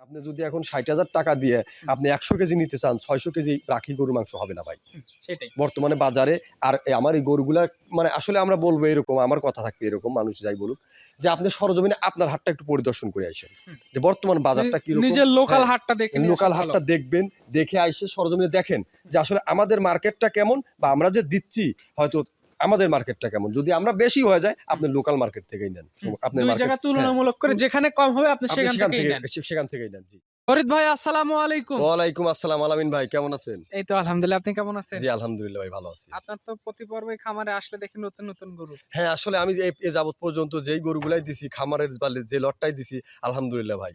আপনি যদি এখন ষাট হাজার টাকা দিয়ে আপনি একশো কেজি নিতে চান ছয়শো কেজি রাখি গরুর মাংস হবে না ভাই। সেটাই। বর্তমানে বাজারে আর আমার এই গরুগুলা মানে আসলে আমরা বলব এরকম আমার কথা থাকবে এরকম মানুষ যাই বলুক যে আপনি সরজমিনে আপনার হাটটা একটু পরিদর্শন করে আসেন। যে বর্তমান বাজারটা কি নিজের লোকাল হ্যাঁ, হাটটা দেখে নিয়ে লোকাল হাটটা দেখবেন দেখে আইসে সরজমিনে দেখেন যে আসলে আমাদের মার্কেটটা কেমন বা আমরা যে দিচ্ছি হয়তো আমাদের মার্কেটটা কেমন? যদি আমরা বেশি হয়ে যায় আপনি লোকাল মার্কেট থেকেই নেন। আপনার জায়গা তুলনামূলক করে যেখানে কম হবে আপনি সেখান থেকে সেখান থেকেই নেন জি। ফরিদ ভাই আসসালামু আলাইকুম। ওয়ালাইকুম আসসালাম আলামিন ভাই কেমন আছেন? এই তো আলহামদুলিল্লাহ আপনি কেমন আছেন? জি আলহামদুলিল্লাহ ভাই ভালো আছি। আপনার তো প্রতি পর্বে খামারে আসলে দেখি নতুন নতুন গরু। হ্যাঁ আসলে আমি যে যাবত পর্যন্ত যেই গরুগুলাই দিছি খামারের যে লটটাই দিছি আলহামদুলিল্লাহ ভাই।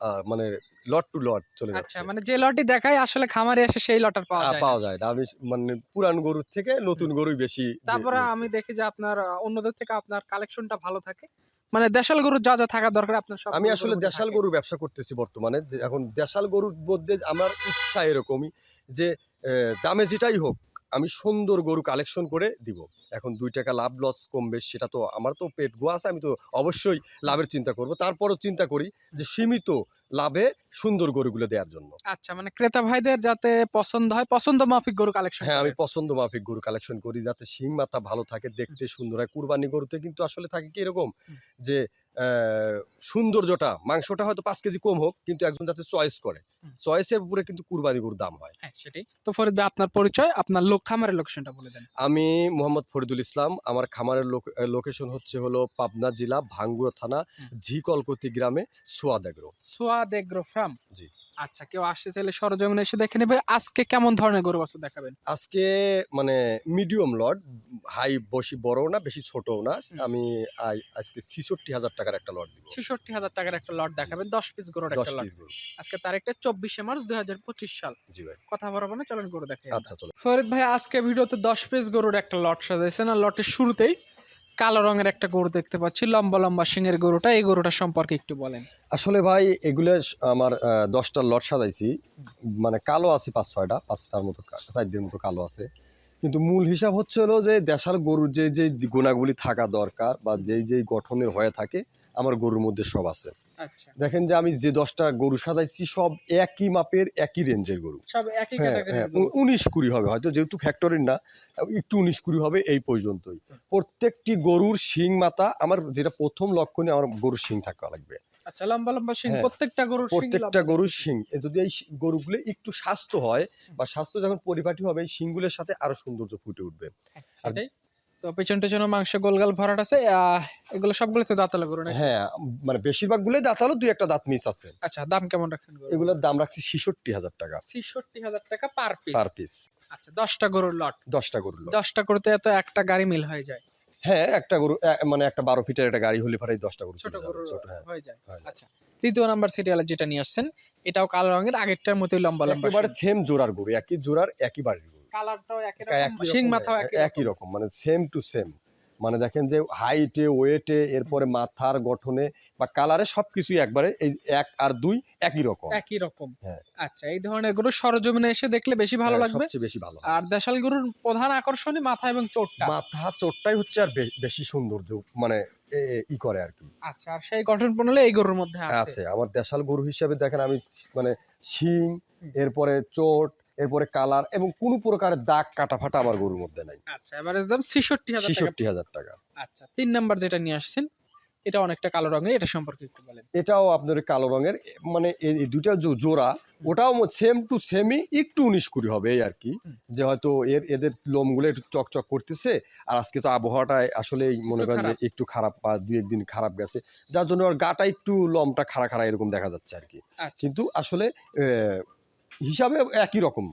আহ, মানে লট টু লট চলে আচ্ছা যাচ্ছে। মানে যে লটই দেখায় আসলে খামারে এসে সেই লটার পাওয়া যায়। পাওয়া যায় না। আমি মানে পুরান গরুর থেকে নতুন গরুই বেশি তারপরে আমি দেখি যে আপনার অন্যদের থেকে আপনার কালেকশনটা ভালো থাকে। মানে দেশাল গরু যা যা থাকা দরকার আপনার সব আমি আসলে দেশাল থাকে। গরু ব্যবসা করতেছি বর্তমানে। যে এখন দেশাল গরুর মধ্যে আমার ইচ্ছা এরকমই যে দামে যেটাই হোক আমি সুন্দর গরু কালেকশন করে দিব। এখন দুই টাকা লাভ লস কমবে সেটা তো আমার তো পেট গোয়া আছে আমি তো অবশ্যই লাভের চিন্তা করব। তারপরও চিন্তা করি যে সীমিত লাভে সুন্দর গরুগুলো দেওয়ার জন্য। আচ্ছা মানে ক্রেতা ভাইদের যাতে পছন্দ হয় পছন্দ মাফিক গরু কালেকশন হ্যাঁ আমি পছন্দ মাফিক গরু কালেকশন করি যাতে শিং মাথা ভালো থাকে দেখতে সুন্দর হয়। কুরবানি গরুতে কিন্তু আসলে থাকে কি এরকম যে সৌন্দর্যটা মাংসটা হয়তো পাঁচ কেজি কম হোক কিন্তু একজন যাতে চয়েস করে। চয়েসের উপরে কিন্তু কুরবানি গরুর দাম হয়। হ্যাঁ সেটাই। তো ফরিদ ভাই আপনার পরিচয় আপনার লোক খামারের লোকেশনটা বলে দেন। আমি মোহাম্মদ ফরিদুল ইসলাম। আমার খামারের লোকেশন হচ্ছে হলো পাবনা জেলা ভাঙ্গুড়া থানা ঝিকলকতি গ্রামে সোয়াদাগ্রো সোয়াদ এগ্রো ফার্ম জি। আচ্ছা কেউ আসতে চাইলে সরজমিনে এসে দেখে নেবে আজকে কেমন ধরনের গরু বাছুর দেখাবেন। আজকে মানে মিডিয়াম লট হাই বেশি বড় না বেশি ছোটও না। আমি আজকে ছিষট্টি হাজার টাকার একটা লট দিব। ছেষট্টি হাজার টাকার একটা লট দেখাবেন দশ পিস গরুর একটা লট আজকে তারিখটা চব্বিশে মার্চ দুই হাজার পঁচিশ সাল। জি ভাই। কথা বলব না চলেন গরু দেখে আচ্ছা চলো ফরিদ ভাই আজকে ভিডিওতে দশ পিস গরুর একটা লট সাজাইছেন আর লটের শুরুতেই কালো রঙের একটা গরু দেখতে পাচ্ছি, লম্বা লম্বা শিঙের গরুটা, এই গরুটা সম্পর্কে একটু বলেন। আসলে ভাই, এগুলো আমার দশটা লট সাজাইছি। মানে কালো আছে পাঁচ ছয়টা, পাঁচটার মতো সাইডের মতো কালো আছে। কিন্তু মূল হিসাব হচ্ছে হলো যে দেশাল গরুর যে যে গুণাগুলি থাকা দরকার বা যেই যেই গঠনের হয়ে থাকে, আমার গরুর মধ্যে সব আছে। দেখেন যে আমি যে দশটা গরু সাজাইছি সব একই মাপের একই রেঞ্জের গরু। হ্যাঁ হ্যাঁ উনিশ কুড়ি হবে হয়তো যেহেতু ফ্যাক্টরির না একটু উনিশ কুড়ি হবে এই পর্যন্তই। প্রত্যেকটি গরুর শিং মাথা আমার যেটা প্রথম লক্ষণে আমার গরুর শিং থাকা লাগবে। আচ্ছা লম্বা লম্বা সিং হ্যাঁ। প্রত্যেকটা গরুর শিং প্রত্যেকটা গরুর শিং। যদি এই গরুগুলো একটু স্বাস্থ্য হয় বা স্বাস্থ্য যখন পরিপাটি হবে এই শিংগুলোর সাথে আরও সৌন্দর্য ফুটে উঠবে। আর- সেটাই। তো পেছন টেছন মাংস গোলগাল ভরাট আছে এগুলো সবগুলো তো দাঁতালো গরু হ্যাঁ মানে বেশিরভাগ গুলোই দাঁতালো দুই একটা দাঁত মিস আছে। আচ্ছা দাম কেমন রাখছেন এগুলোর দাম রাখছি ছিষট্টি হাজার টাকা। ছেষট্টি হাজার টাকা পার পিস পার পিস আচ্ছা দশটা গরুর লট দশটা গরুর লোক। দশটা করতে এত একটা গাড়ি মিল হয়ে যায়। হ্যাঁ একটা গরু মানে একটা বারো ফিটের একটা গাড়ি হলে পরে দশটা গরু ছোট গরু ছোট হ্যাঁ। হয়ে যায়। আচ্ছা তৃতীয় নাম্বার সিরিয়ালে যেটা নিয়ে আসছেন এটাও কালো রঙের আগেরটার মতোই লম্বা লম্বা একেবারে সেম জোড়ার গরু একই জোড়ার একই বাড়ির কালারটাও একই রকম শিং মাথাও একই একই রকম মানে সেম টু সেম মানে দেখেন যে হাইটে ওয়েটে এরপরে মাথার গঠনে বা কালারে সবকিছুই একবারে এই এক আর দুই একই রকম। একই রকম। হ্যাঁ। আচ্ছা এই ধরনের গরু সরজমিনে এসে দেখলে বেশি ভালো হ্যাঁ, লাগবে? সবচেয়ে বেশি ভালো আর দেশাল গরুর প্রধান আকর্ষণই মাথা এবং চোটটা? মাথা চোটটাই হচ্ছে আর বেশি সৌন্দর্য মানে ই করে আর কি। আচ্ছা আর সেই গঠন প্রণালী এই গরুর মধ্যে আছে? আছে আমার দেশাল গরু হিসাবে দেখেন আমি মানে শিং এরপরে চোট এরপরে কালার এবং কোনো প্রকারের দাগ কাটা ফাটা আমার গরুর মধ্যে নাই। আচ্ছা এভারেজ দাম ছেষট্টি হাজার টাকা। ছেষট্টি হাজার টাকা। আচ্ছা তিন নাম্বার যেটা নিয়ে আসছেন এটা অনেকটা কালো রঙের এটা সম্পর্কে একটু বলেন। এটাও আপনার কালো রঙের মানে এই দুইটা যে জোড়া ওটাও সেম টু সেমই একটু উনিশ কুড়ি হবে এই আর কি। যে হয়তো এর এদের লোমগুলো একটু চকচক করতেছে আর আজকে তো আবহাওয়াটা আসলে মনে করেন যে একটু খারাপ বা দুই একদিন খারাপ গেছে যার জন্য ওর গাটা একটু লমটা খাড়া খাড়া এরকম দেখা যাচ্ছে আর কি। আচ্ছা। কিন্তু আসলে হিসাবে একই রকম।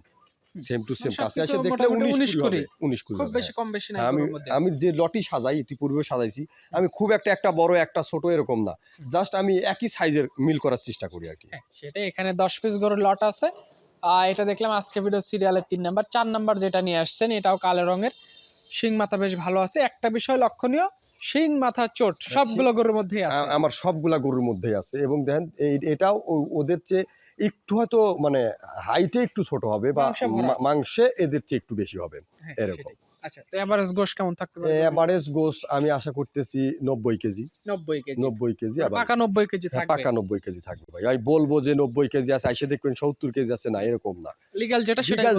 সেম টু সেম কাছে এসে দেখলে উনিশ কুড়ি উনিশ কুড়ি বেশি কম বেশি না হ্যাঁ, আমি আমি যে লটি সাজাই ইতিপূর্বে সাজাইছি আমি খুব একটা একটা বড় একটা ছোট এরকম না। জাস্ট আমি একই সাইজের মিল করার চেষ্টা করি আর কি। হ্যাঁ, সেটাই এখানে দশ পিস গরুর লট আছে। আর এটা দেখলাম আজকে ভিডিও সিরিয়ালের তিন নাম্বার চার নাম্বার যেটা নিয়ে আসছেন এটাও কালো রঙের। শিং মাথা বেশ ভালো আছে। একটা বিষয় লক্ষণীয় শিং মাথা চোট সবগুলো গরুর মধ্যেই আছে। আমার সবগুলা গরুর মধ্যেই আছে। এবং দেখেন এটাও ওদের চেয়ে একটু হয়তো মানে হাইটে একটু ছোট হবে বা মাংসে এদের চেয়ে একটু বেশি হবে হ্যাঁ, এরকম। আচ্ছা তো এভারেজ গোশ কেমন থাকতে পারে? এভারেজ গোস আমি আশা করতেছি নব্বই কেজি। নব্বই কেজি। নব্বই কেজি আবার পাকা নব্বই কেজি হ্যাঁ, থাকবে। পাকা নব্বই কেজি থাকবে ভাই। আমি বলব যে নব্বই কেজি আছে আইসে দেখবেন সত্তর কেজি আছে না এরকম না। লিগ্যাল যেটা সেটা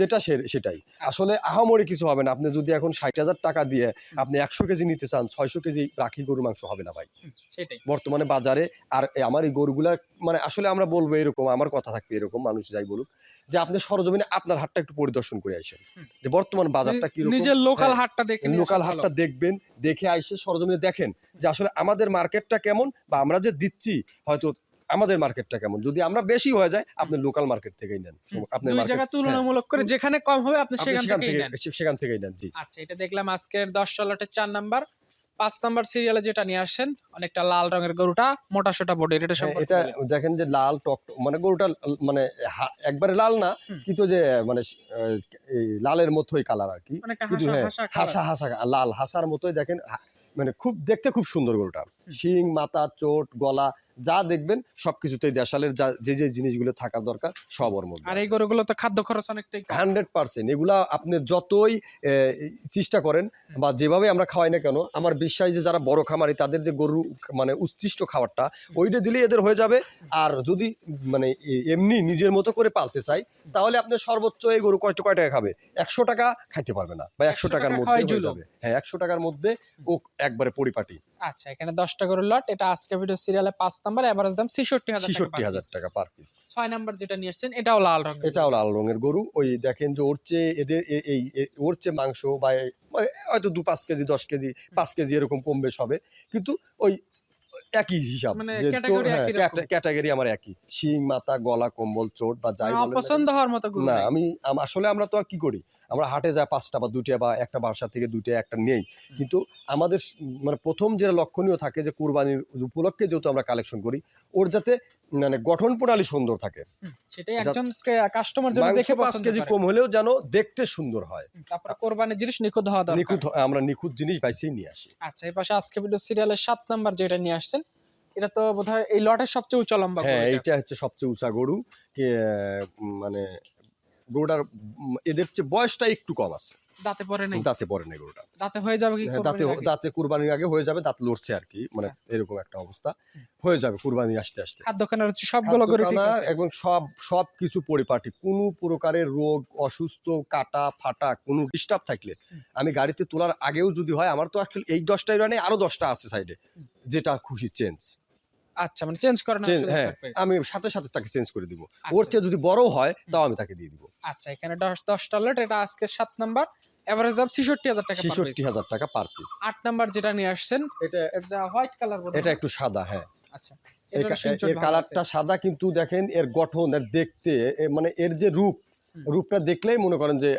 যেটা সেটাই। আসলে আহামরি কিছু হবে না। আপনি যদি এখন ষাট হাজার টাকা দিয়ে আপনি একশো কেজি নিতে চান ছয়শো কেজি রাখি গরুর মাংস হবে না ভাই। সেটাই। বর্তমানে বাজারে আর আমার এই গরুগুলা মানে আসলে আমরা বলব এরকম আমার কথা থাকবে এরকম মানুষ যাই বলুক যে আপনি সরজমিনে আপনার হাটটা একটু পরিদর্শন করে আসেন। যে বর্তমান বাজারটা কি নিজের লোকাল হাটটা দেখে নিয়ে লোকাল হাটটা দেখবেন দেখে আইসে সরজমিনে দেখেন যে আসলে আমাদের মার্কেটটা কেমন বা আমরা যে দিচ্ছি হয়তো আমাদের মার্কেটটা কেমন। যদি আমরা বেশি হয়ে যায় আপনি লোকাল মার্কেট থেকেই নেন। দুই জায়গা তুলনামূলক করে যেখানে কম হবে আপনি আপনি সেখান থেকেই থেকে নেন। সেখান থেকেই নেন জি। আচ্ছা এটা দেখলাম আজকের দশ চলাটের চার নাম্বার। পাঁচ নাম্বার সিরিয়ালে যেটা নিয়ে আসেন অনেকটা লাল রঙের গরুটা মোটা সোটা বডির এটা হ্যাঁ, এটা দেখেন যে লাল টক মানে গরুটা মানে একবারে লাল না কিন্তু যে মানে লালের মতোই কালার আর কি। হাসা হ্যাঁ হাসা হাসা লাল হাসার মতোই দেখেন মানে খুব দেখতে খুব সুন্দর গরুটা। শিং মাথা চোট গলা যা দেখবেন সবকিছুতেই দেশালের যা যে যে জিনিসগুলো থাকার দরকার সব ওর মধ্যে আর এই গরুগুলো তো খাদ্য খরচ অনেকটাই হান্ড্রেড পার্সেন্ট। এগুলা আপনি যতই চেষ্টা করেন বা যেভাবে আমরা খাওয়াই না কেন আমার বিশ্বাস যে যারা বড় খামারি তাদের যে গরু মানে উৎকৃষ্ট খাবারটা ওইটা দিলেই এদের হয়ে যাবে। আর যদি মানে এমনি নিজের মতো করে পালতে চাই তাহলে আপনি সর্বোচ্চ এই গরু কয়টা কয় টাকা খাবে? একশো টাকা খাইতে পারবে না বা একশো টাকার মধ্যে হয়ে যাবে। হ্যাঁ একশো টাকার মধ্যে ও একবারে পরিপাটি। আচ্ছা এখানে দশটা করে লট এটা আজকে ভিডিও সিরিয়ালে পাঁচ নাম্বার এভারেজ দাম ছেষট্টি হাজার ছেষট্টি হাজার টাকা পার পিস ছয় নাম্বার যেটা নিয়ে আসছেন এটাও লাল রঙের। এটাও লাল রঙের গরু। ওই দেখেন যে ওর চেয়ে এদের এই ওর চেয়ে মাংস বা হয়তো দু পাঁচ কেজি দশ কেজি পাঁচ কেজি এরকম কম বেশ হবে কিন্তু ওই একই হিসাব মানে যে ক্যাটাগরি আমার একই। শিং মাথা গলা কম্বল চোট বা যাই। অপছন্দ হওয়ার মতো না আমি আসলে আমরা তো আর কি করি? আমরা হাটে যায় পাঁচটা বা দুইটা বা একটা বাসা থেকে দুইটা একটা নেই। কিন্তু আমাদের মানে প্রথম যেটা লক্ষণীয় থাকে যে কুরবানির উপলক্ষে যেহেতু আমরা কালেকশন করি ওর যাতে মানে গঠন প্রণালী সুন্দর থাকে। সেটাই একজন কাস্টমার জন্য দেখে পাঁচ কেজি কম হলেও যেন দেখতে সুন্দর হয়। তারপরে কোরবানির জিনিস নিখুঁত হওয়া দরকার। নিখুঁত আমরা নিখুঁত জিনিস বাইসেই নিয়ে আসি। আচ্ছা এই পাশে আজকে ভিডিও সিরিয়ালের সাত নাম্বার যেটা নিয়ে আসছেন এটা তো বোধহয় এই লটের সবচেয়ে উঁচা লম্বা হ্যাঁ এইটা হচ্ছে সবচেয়ে উঁচা গরু কে মানে গরুটার এদের চেয়ে বয়সটা একটু কম আছে। দাঁতে পড়ে নাই। দাঁতে পড়ে না গরুটা। দাঁতে হয়ে যাবে কি হ্যাঁ, দাঁতে দাঁতে কুরবানির আগে হয়ে যাবে দাঁত লড়ছে আর কি মানে এরকম একটা অবস্থা। হয়ে যাবে কুরবানি আসতে আসতে। খাদ্য খানার হচ্ছে সবগুলো গরু ঠিক আছে। এবং সব সব কিছু পরিপাটি কোনো প্রকারের রোগ অসুস্থ কাটা ফাটা কোনো ডিস্টার্ব থাকলে আমি গাড়িতে তোলার আগেও যদি হয় আমার তো আসলে এই দশটাই মানে আরও দশটা আছে সাইডে যেটা খুশি চেঞ্জ আচ্ছা মানে চেঞ্জ করানোর সুযোগ হ্যাঁ আমি সাথে সাথে তাকে চেঞ্জ করে দিব। আচ্ছা। ওর চেয়ে যদি বড় হয় তাও আমি তাকে দিয়ে দিব। আচ্ছা এখানে দশ দশটা লট এটা আজকে সাত নাম্বার। এভারেজ ছেষট্টি হাজার টাকা per ছেষট্টি piece। হাজার টাকা পার পিস আট নাম্বার যেটা নিয়ে আসছেন এটা এটা হোয়াইট কালার এটা একটু সাদা হ্যাঁ। আচ্ছা এর কালারটা সাদা কিন্তু দেখেন এর গঠন এর দেখতে মানে এর যে রূপ রূপটা দেখলেই মনে করেন যে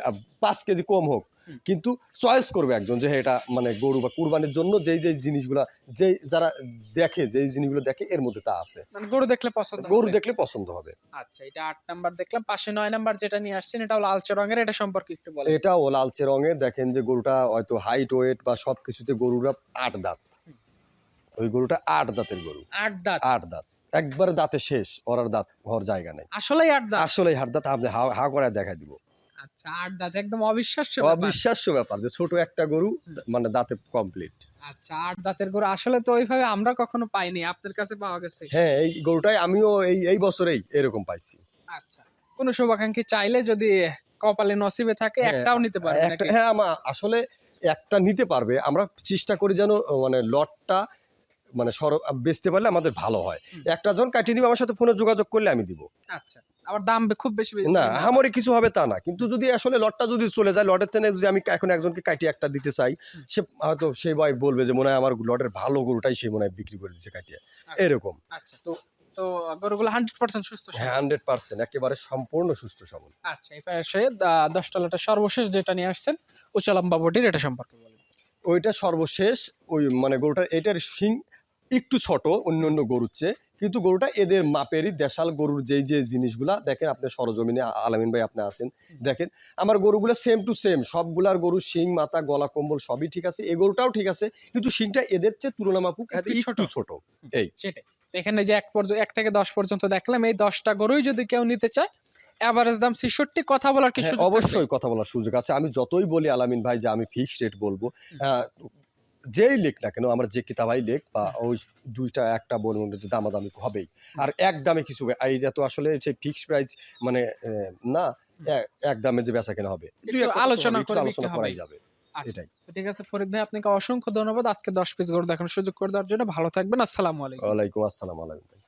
পাঁচ কেজি কম হোক। কিন্তু চয়েস করবে একজন যে হ্যাঁ, এটা মানে গরু বা কুরবানির জন্য যেই যেই জিনিসগুলা যেই যারা দেখে যেই জিনিসগুলো দেখে এর মধ্যে তা আছে। মানে গরু দেখলে পছন্দ গরু দেখলে পছন্দ হবে। আচ্ছা এটা আট নাম্বার দেখলাম পাশে নয় নাম্বার যেটা নিয়ে আসছেন এটাও লালচে রঙের এটা সম্পর্কে একটু বলেন। এটাও লালচে রঙের দেখেন যে গরুটা হয়তো হাইট ওয়েট বা সব কিছুতে গরুরা আট দাঁত। ওই গরুটা আট দাঁতের গরু। আট দাঁত? আট দাঁত। একবার দাঁতে শেষ ওর দাঁত হওয়ার জায়গা নেই। আসলেই আট দাঁত? আসলে হাট দাঁত আপনি হা হা করে দেখাই দিব। আচ্ছা আট দাঁত একদম অবিশ্বাস্য অবিশ্বাস্য ব্যাপার যে ছোট একটা গরু মানে দাঁতে কমপ্লিট আচ্ছা আট দাঁতের গরু আসলে তো ওইভাবে আমরা কখনো পাইনি আপনার কাছে পাওয়া গেছে? হ্যাঁ এই গরুটাই আমিও এই এই বছরেই এরকম পাইছি। আচ্ছা কোন শুভাকাঙ্ক্ষী চাইলে যদি কপালে নসিবে থাকে হ্যাঁ, একটাও নিতে পারবে একটা হ্যাঁ আমার আসলে একটা নিতে পারবে। আমরা চেষ্টা করি যেন মানে লটটা মানে সর বেচতে পারলে আমাদের ভালো হয়। একটা জন কাটিয়ে নিবে আমার সাথে ফোনে যোগাযোগ করলে আমি দিব। আচ্ছা। আবার দাম খুব বেশি না। আমারই কিছু হবে তা না। কিন্তু যদি আসলে লটটা যদি চলে যায় লটের থেকে যদি আমি এখন একজনকে কাটিয়ে একটা দিতে চাই সে হয়তো সেই বয় বলবে যে মনে হয় আমার লটের ভালো গরুটাই সে মনে হয় বিক্রি করে দিচ্ছে কাটিয়ে এরকম। আচ্ছা তো তো গরুগুলো হান্ড্রেড পার্সেন্ট সুস্থ হ্যাঁ হান্ড্রেড পার্সেন্ট একেবারে সম্পূর্ণ সুস্থ সবল। আচ্ছা এই পাশে দশটা লটের সর্বশেষ যেটা নিয়ে আসছেন উচালম্বা বটির এটা সম্পর্কে বলেন। ওইটা সর্বশেষ ওই মানে গরুটার এটার শিং একটু ছোট অন্য অন্য গরুর চেয়ে। কিন্তু গরুটা এদের মাপেরই দেশাল গরুর যেই যে জিনিসগুলা দেখেন আপনি সরজমিনে আলামিন ভাই আপনি আছেন দেখেন আমার গরুগুলো সেম টু সেম সবগুলার গরু শিং মাথা গলা কম্বল সবই ঠিক আছে এই গরুটাও ঠিক আছে কিন্তু শিংটা এদের চেয়ে তুলনা মাপুক একটু ছোট। এই। এখানে যে এক পর্যন্ত এক থেকে দশ পর্যন্ত দেখলাম এই দশটা গরুই যদি কেউ নিতে চায় এভারেজ দাম ছেষট্টি কথা বলার কি হ্যাঁ? অবশ্যই কথা বলার সুযোগ আছে। আমি যতই বলি আলামিন ভাই যে আমি ফিক্সড রেট বলব যেই লেখ না কেন আমরা যে কিতাবাই লেখ বা ওই দুইটা একটা বলব যে দামাদামি হবেই। আর এক দামে কিছু হবে। আর তো আসলে সেই ফিক্সড প্রাইস মানে না এক- দামে যে বেচা কেনা হবে। আলোচনা করে আলোচনা করাই যাবে। আচ্ছা। এটাই। ঠিক আছে ফরিদ ভাই আপনাকে অসংখ্য ধন্যবাদ। আজকে দশ পিস গরু দেখানোর সুযোগ করে দেওয়ার জন্য। ভালো থাকবেন। আসসালামু আলাইকুম। ওয়ালাইকুম আসসালাম আলাইকুম।